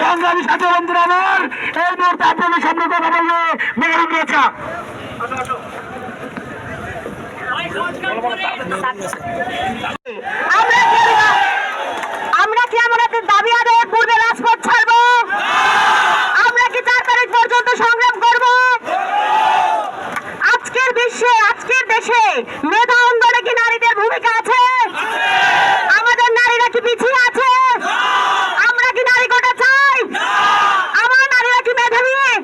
সংগ্রামী সাথে বন্ধুরা আমার বিশ্বে আজকের দেশে মেধা অঙ্গনে কি নারীদের ভূমিকা আছে? আমাদের নারীরা কি পিছিয়ে আছে? আমরা কি নারী কোটা চাই? আমার নারীরা কি মেধাবী এই